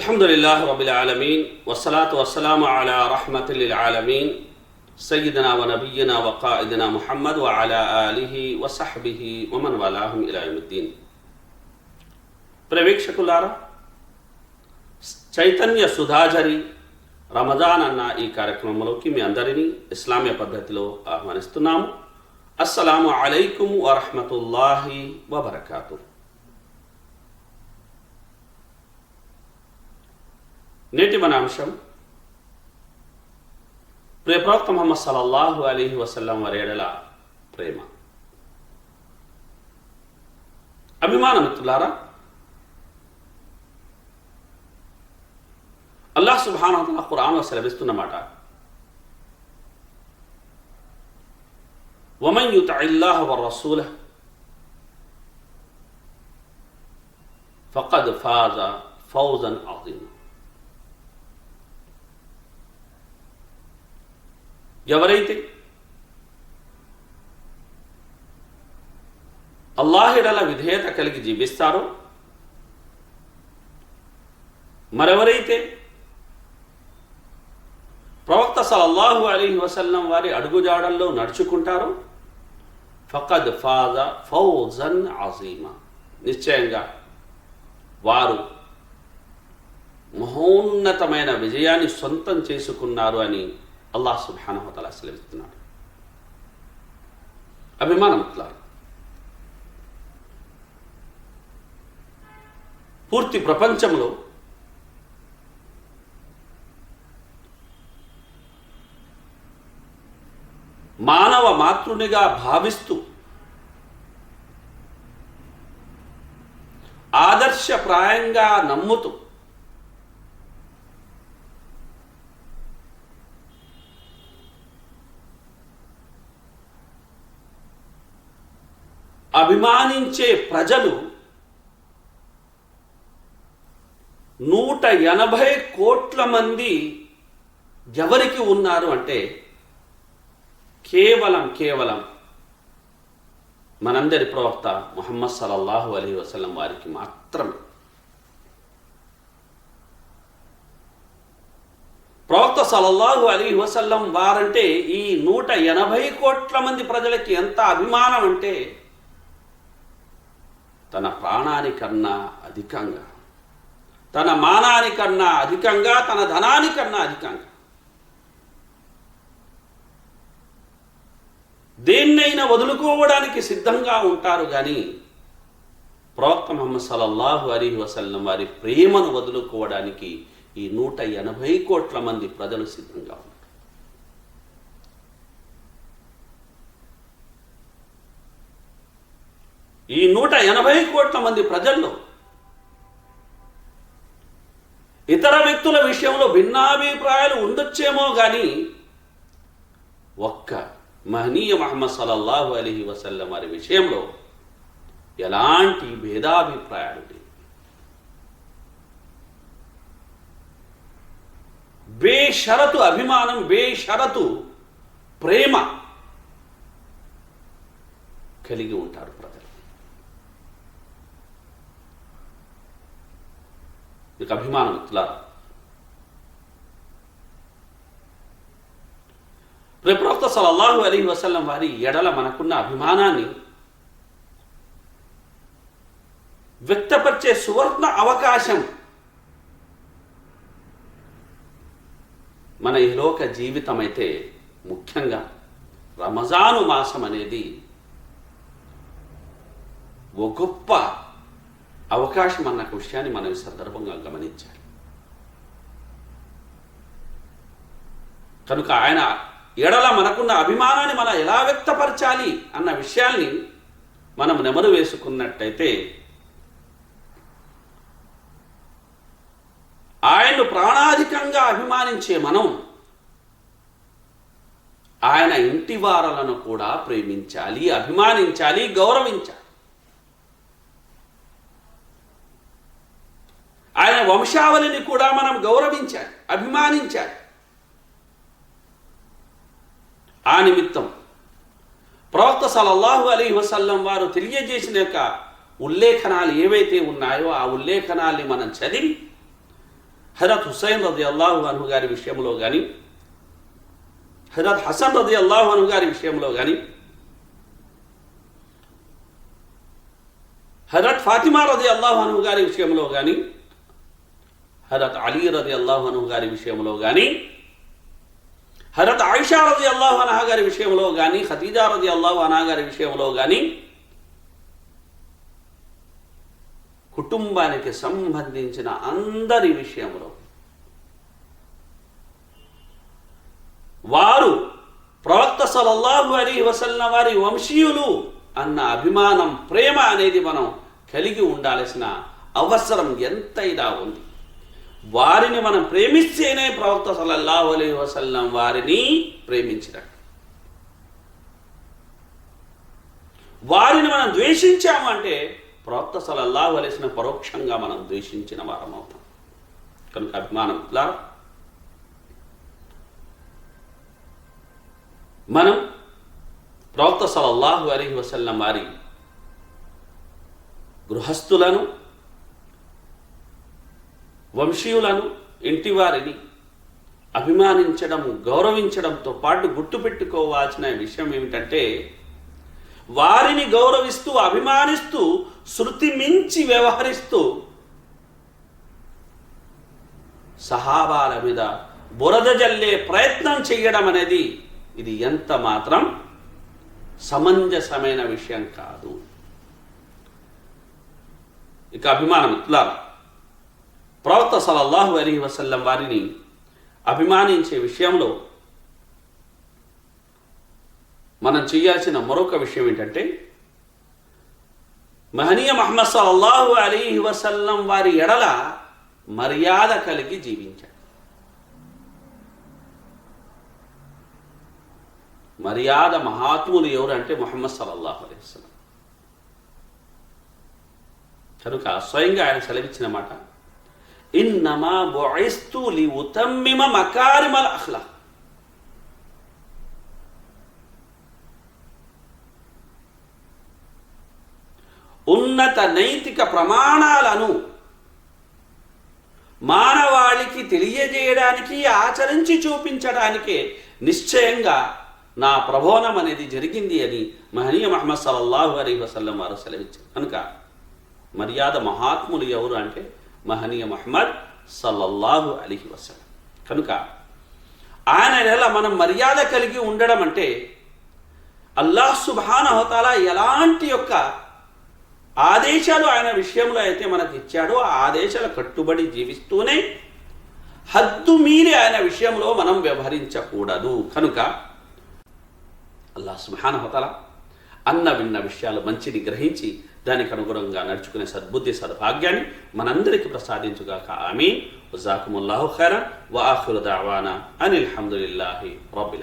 الحمد لله رب العالمين والصلاة والسلام على رحمة للعالمين سيدنا ونبينا وقائدنا محمد وعلى آله وصحبه ومن والاهم إلى يوم الدين ప్రేక్షకులారా చైతన్య సుధాజరి రమజాన్ అన్న ఈ కార్యక్రమంలోకి మీ అందరినీ ఇస్లామీయ పద్ధతిలో ఆహ్వానిస్తున్నాము అస్సలాము అలైకుం వరహమతుల్లాహి వబర్కాతు నేటి మన అంశం ప్రియ ప్రవక్త ముహమ్మద్ సల్లల్లాహు అలీహి వసల్లం వరేడల ప్రేమ అభిమాన మిత్రులారా అల్లాహ్ సుబ్హానహు ఖురాన్లో సెలవిస్తున్నమాట ومن يطع الله ورسوله فقد فاز فوزا عظيما ఎవరైతే అల్లాహిడల విధేయత కలిగి జీవిస్తారో మరెవరైతే ప్రవక్త సలల్లాహు అలీ వసల్లం వారి అడుగుజాడల్లో నడుచుకుంటారో ఫకద్ ఫాద ఫౌజన్ అజీమా. నిశ్చయంగా వారు మహోన్నతమైన విజయాన్ని సొంతం చేసుకున్నారు అని అల్లాహ్ సుబానహతల సెలవిస్తున్నాడు. అభిమానముట్లారు పూర్తి ప్రపంచంలో మానవ మాతృనిగా భావిస్తూ ఆదర్శప్రాయంగా నమ్ముతూ అభిమానించే ప్రజలు నూట ఎనభై కోట్ల మంది ఎవరికి ఉన్నారు అంటే కేవలం కేవలం మనందరి ప్రవక్త ముహమ్మద్ సల్లల్లాహు అలీ వసలం వారికి మాత్రమే. ప్రవక్త సల్లల్లాహు అలీ వసల్లం వారంటే ఈ నూట ఎనభై కోట్ల మంది ప్రజలకి ఎంత అభిమానం అంటే తన ప్రాణానికన్నా అధికంగా. తన మానానికన్నా అధికంగా తన ధనానికన్నా అధికంగా. దేన్నైనా వదులుకోవడానికి సిద్ధంగా ఉంటారు కానీ ప్రవక్త మహమ్మద్ సలల్లాహు అలీ వసల్లం వారి ప్రేమను వదులుకోవడానికి ఈ నూట ఎనభై కోట్ల మంది ప్రజలు సిద్ధంగా ఉన్నారు. ఈ నూట ఎనభై కోట్ల మంది ప్రజల్లో ఇతర వ్యక్తుల విషయంలో భిన్నాభిప్రాయాలు ఉండొచ్చేమో కానీ ఒక్క మహనీయ మహమ్మద్ సలల్లాహు అలీ వసల్లం వారి విషయంలో ఎలాంటి భేదాభిప్రాయాలు బేషరతు అభిమానం బేషరతు ప్రేమ కలిగి ఉంటారు ప్రజలు. మీకు అభిమానం ఇట్లా. ప్రప్రవక్త సలల్లాహు అలీ వసల్లం వారి ఎడల మనకున్న అభిమానాన్ని వ్యక్తపరిచే సువర్ణ అవకాశం మన ఇహలోక జీవితం అయితే ముఖ్యంగా రమజాను మాసం అనేది ఒక గొప్ప అవకాశం అన్న విషయాన్ని మనం సందర్భంగా గమనించాలి. కనుక ఆయన ఎడల మనకున్న అభిమానాన్ని మనం ఎలా వ్యక్తపరచాలి అన్న విషయాల్ని మనం నెమరు వేసుకున్నట్టయితే ఆయన్ను ప్రాణాధికంగా అభిమానించే మనం ఆయన ఇంటి వారలను కూడా ప్రేమించాలి అభిమానించాలి గౌరవించాలి ఆయన వంశావళిని కూడా మనం గౌరవించాలి అభిమానించాలి. ఆ నిమిత్తం ప్రవక్త సలల్లాహు అలీ వసల్లం వారు తెలియజేసిన యొక్క ఉల్లేఖనాలు ఏవైతే ఉన్నాయో ఆ ఉల్లేఖనాల్ని మనం చదివి హజరత్ హుసైన్ రది అల్లాహు అను గారి విషయంలో కానీ హజరత్ హసన్ రది అల్లాహు అను గారి విషయంలో కానీ హజరత్ ఫాతిమా రది అల్లాహు అను గారి విషయంలో కానీ హరత్ అలీ రది అల్లాహను గారి విషయంలో కానీ హరత్ ఆయిషా రది అల్లాహు అనహ గారి విషయంలో కానీ ఖతీజా రది అల్లాహు అనహ గారి విషయంలో కానీ కుటుంబానికి సంబంధించిన అందరి విషయంలో వారు ప్రవక్త సలల్లాహు అలీ వసల్న వారి వంశీయులు అన్న అభిమానం ప్రేమ అనేది మనం కలిగి ఉండాల్సిన అవసరం ఎంతైనా ఉంది. వారిని మనం ప్రేమిస్తేనే ప్రవక్త సలల్లాహు అలీ వసల్లం వారిని ప్రేమించినట్టు. వారిని మనం ద్వేషించాము అంటే ప్రవక్త సలల్లాహు అలైసిన పరోక్షంగా మనం ద్వేషించిన వారం అవుతాం. కనుక అభిమానం ఇలా మనం ప్రవక్త సలల్లాహు అలీ వసల్లం వారి గృహస్థులను వంశీయులను ఇంటి వారిని అభిమానించడం గౌరవించడంతో పాటు గుర్తుపెట్టుకోవాల్సిన విషయం ఏమిటంటే వారిని గౌరవిస్తూ అభిమానిస్తూ శృతి మించి వ్యవహరిస్తూ సహాబాల మీద బురద జల్లే ప్రయత్నం చేయడం అనేది ఇది ఎంత మాత్రం సమంజసమైన విషయం కాదు. ఇక అభిమానం ఇట్లా ప్రవక్త సలల్లాహు అలీ వసల్లం వారిని అభిమానించే విషయంలో మనం చేయాల్సిన మరొక విషయం ఏంటంటే మహనీయ మహమ్మద్ సల్లాహు అలీ వసల్లం వారి ఎడల మర్యాద కలిగి జీవించాడు. మర్యాద మహాత్ములు ఎవరంటే మొహమ్మద్ సల్లాహు అలీ వసలం కనుక స్వయంగా ఆయన సెలవిచ్చిన మాట ఇన్నమా బొయిస్తు లి ఉతమ్మిమ మకారిమల అఖ్లా. ఉన్నత నైతిక ప్రమాణాలను మానవాళికి తెలియజేయడానికి ఆచరించి చూపించడానికే నిశ్చయంగా నా ప్రబోధం అనేది జరిగింది అని మహనీయ మహమ్మద్ సల్లల్లాహు అలీ వసల్లం వారు సెలవిచ్చారు. కనుక మర్యాద మహాత్ములు ఎవరు అంటే మహనీయ మహమ్మద్ సల్లల్లాహు అలీ వసలం కనుక ఆయన ఎలా మనం మర్యాద కలిగి ఉండడం అంటే అల్లాహ్ సుబాన హోతాల ఎలాంటి యొక్క ఆదేశాలు ఆయన విషయంలో అయితే మనకు ఇచ్చాడో ఆ ఆదేశాల కట్టుబడి జీవిస్తూనే హద్దు మీరి ఆయన విషయంలో మనం వ్యవహరించకూడదు. కనుక అల్లా సుహాన హోతల అన్న విన్న విషయాలు మంచిని గ్రహించి దానికి అనుగుణంగా నడుచుకునే సద్బుద్ధి సద్భాగ్యాన్ని మనందరికీ ప్రసాదించుగాక. ఆమె జాకుముల్లాహు ఖైరా వాహుల దావానా. అనిల్ హమ్దులిల్లాహి రబ్బిల్